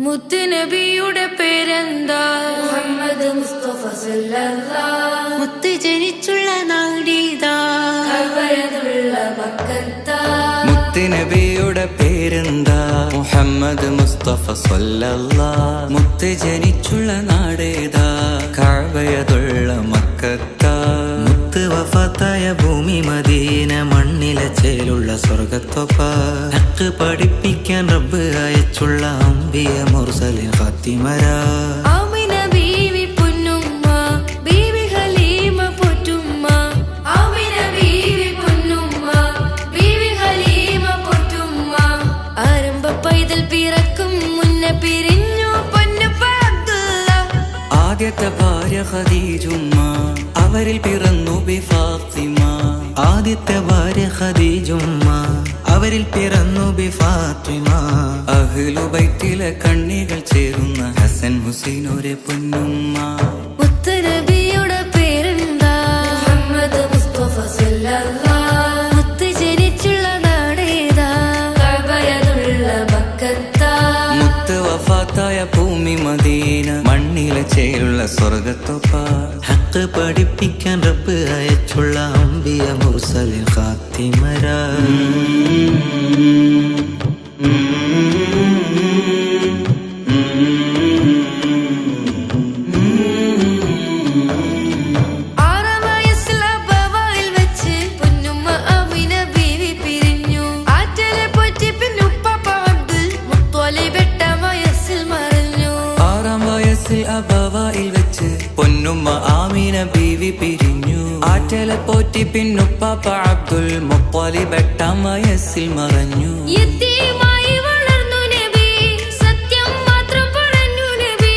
മുത്തുനബിയുടെ പേരെന്താ? മുഹമ്മദ് മുസ്തഫ മുത്ത് ജനിച്ചുള്ള നാടീതാ. മുത്തുനബിയുടെ പേരെന്താ? മുഹമ്മദ് മുസ്തഫ സല്ലല്ലാ. മുത്ത് ജനിച്ചുള്ള നാടേതാ. കാവയതുള്ള മക്കത്താ. മുത്ത് ഭൂമി മദീന മണ്ണിലെ ചേലുള്ള സ്വർഗത്തൊപ്പ ഹക്ക് പഠിപ്പിക്കാൻ റബ്ബ് അയച്ചുള്ള അമ്പിയ മുർസലിൻ ഫത്തിമര. പൈതൽ പിറക്കും മുന്നേ പിരിഞ്ഞു പൊന്നുപ്പ അബ്ദുള്ള ആദ്യത്തെ ഭാര്യ ഖദീജുമ്മ അവരിൽ പിറന്നു ബി ഫാത്തിമ ആദ്യത്തെ ഭാര്യ ഖദീജുമ്മ അവരിൽ പിറന്നു ബി ഫാത്തിമ. അഹ്ലു ബൈത്തിലെ കണ്ണികൾ ചേരുന്ന ഹസൻ ഹുസൈൻ ഒരു പൊന്നുമ്മ. പേരെന്താ? മുഹമ്മദ് മുസ്തഫ സല്ലല്ലാഹ് ഭൂമി മദീന. ചേലുള്ള സ്വർഗത്തൊപ്പ ഹക്ക് പഠിപ്പിക്കാൻ റബ്ബ് അയച്ചുള്ള അമ്പിയ മുർസലിൻ ഖാത്തിമരാ അബവായിൽ വെച്ച് പൊന്നുമ്മ ആമീന ബീവി പിരിഞ്ഞു. ആറ്റല പോറ്റി പിന്നുപ്പാപ്പ അബ്ദുൽ മുപ്പാലി എട്ടാം വയസ്സിൽ മറഞ്ഞു. യത്തീമായി വളർന്നു നബി സത്യം മാത്രം പറഞ്ഞു നബി.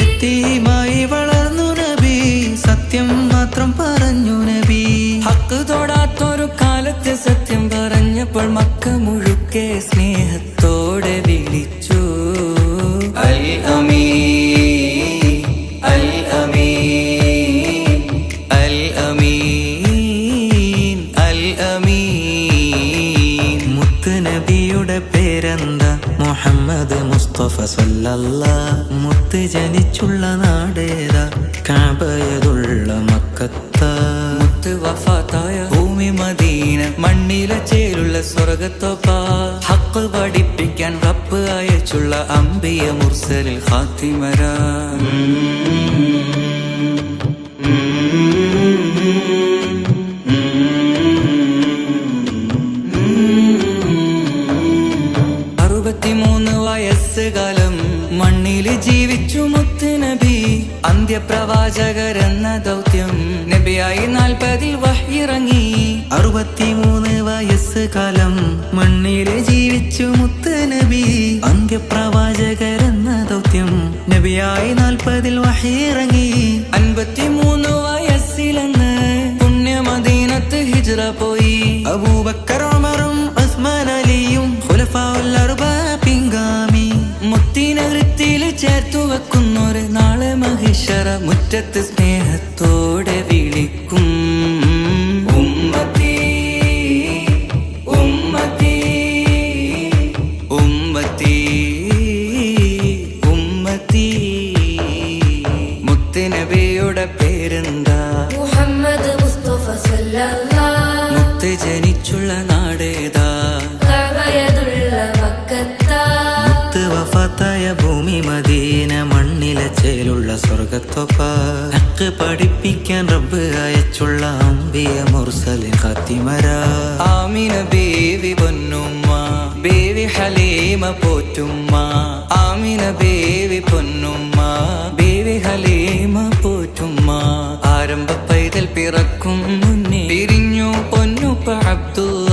യത്തീമായി വളർന്നു നബി സത്യം മാത്രം പറഞ്ഞു നബി. ഹക്ക് തൊടാത്തൊരു കാലത്ത് സത്യം പറഞ്ഞപ്പോൾ മക്ക മുഴുക്കെ സ്നേഹത്തോടെ പേരെന്താ മുഹമ്മദ് മുസ്തഫ സല്ലല്ലാ മുത്ത് ജനിച്ചുള്ള നാടേതാ കാബയതുള്ള മക്കത്ത. മുത്ത് വഫാത്തായ ഭൂമി മദീന മണ്ണിലെ ചേലുള്ള സ്വർഗത്തൊപ്പ. ഹക്ക് പഠിപ്പിക്കാൻ റബ്ബ് അയച്ചുള്ള അമ്പിയ മുർസലിൽ ഖാത്തിമരാ. വയസ്സുകാലം മണ്ണിൽ ജീവിച്ചു മുത്ത് നബി. അന്ത്യപ്രവാചകരെന്ന ദൗത്യം നബിയായി നാൽപ്പതിൽ വഹിറങ്ങി. അറുപത്തിമൂന്ന് വയസ്സുകാലം മണ്ണിൽ ജീവിച്ചു മുത്ത് നബി. അന്ത്യപ്രവാചകരെന്ന ദൗത്യം നബിയായി നാൽപ്പതിൽ വഹിറങ്ങി. അൻപത്തിമൂന്ന് വയസ്സിലെന്ന് പുണ്യമദീനത്ത് ഹിജറ പോയി. അബൂബക്കർ ചേർത്തു വെക്കുന്നൊരു നാളെ മഹിഷറ മുറ്റത്ത് സ്നേഹത്തോടെ വിളിക്കും. ഉമ്മത്തി ഉമ്മത്തി ഉമ്മത്തി ഉമ്മത്തി. മുത്തിനബിയുടെ പേരെന്താ? മുഹമ്മദ് മുസ്തഫ മുത്ത് ജനിച്ചുള്ള നാടേതാ? മുത്ത് വഫാത്തായ ഭൂമി മദീന മണ്ണിലെ ചേലുള്ള സ്വർഗത്തൊപ്പ പഠിപ്പിക്കാൻ റബ്ബ് അയച്ചുള്ള അമ്പിയ മുർസലിൻ കത്തിമര ആമിന ബേവി പൊന്നുമ്മ ബേവി ഹലീമ പോറ്റുമ്മ. ആമിന ബേവി പൊന്നുമ്മ ബേവി ഹലീമ പോറ്റുമ്മ. ആരംഭ പൈതൽ പിറക്കും മുന്നേ പിരിഞ്ഞു പൊന്നു അബ്ദുള്ള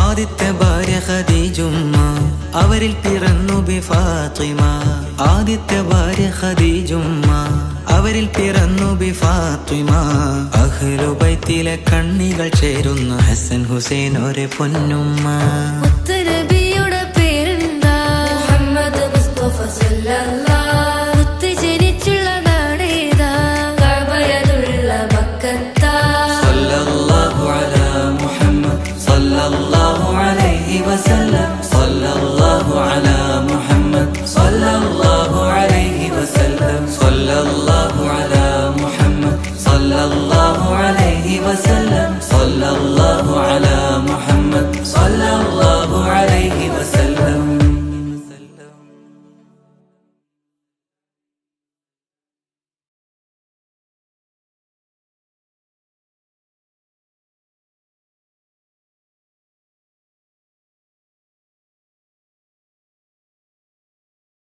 ആദിത്യ ഭാര്യ ഖദീജുമ്മ. അവരിൽ പിറന്നു ബി ഫാത്തിമ. ആദ്യത്തെ ഭാര്യ ഖദീജുമ്മ. അവരിൽ പിറന്നു ബി ഫാത്തിമ. അഹ്ലു ബൈത്തിലെ കണ്ണികൾ ചേരുന്ന ഹസൻ ഹുസൈൻ ഒരു പൊന്നുമ്മ.